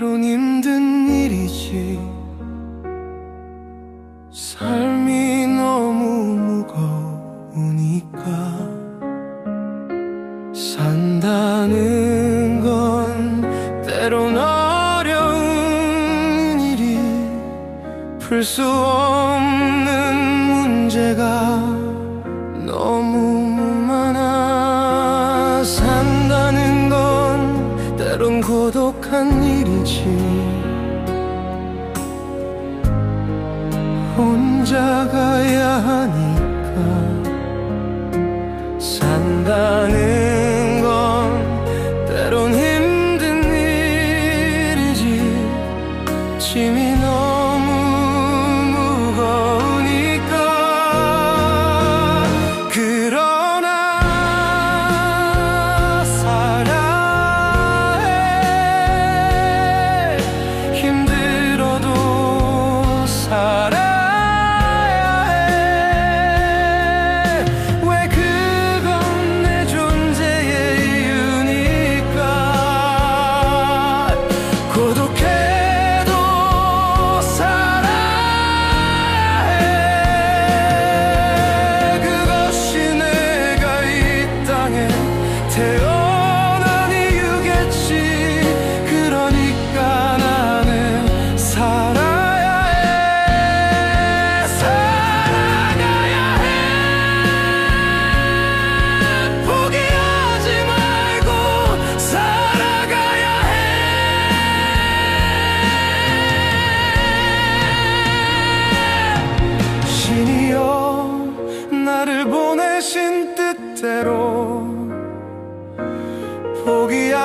때론 힘든 일이지. 삶이 너무 무거우니까 산다는 건 때론 어려운 일이. 풀 수 없는 문제가 너무 많아 일이지. 혼자 가야 하니까 산다는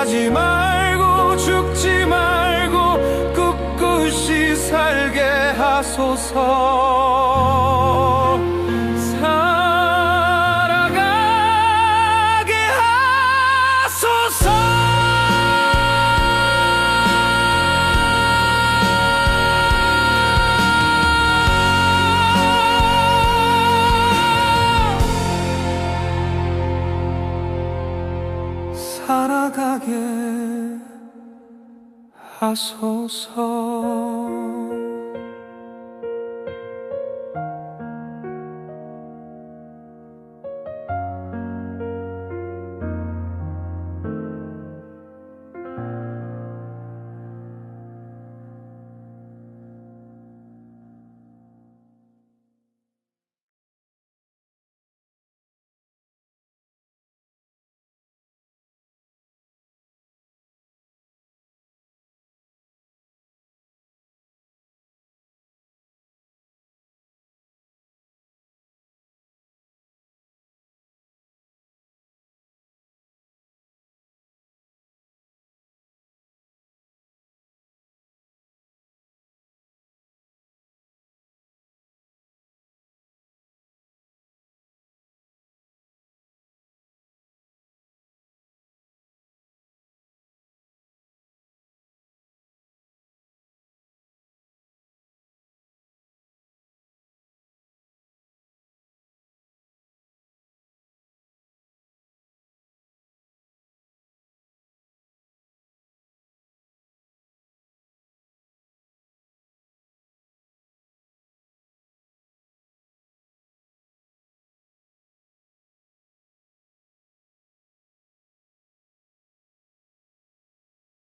포기하지 말고 죽지 말고 꿋꿋이 살게 하소서 살아가게 하소서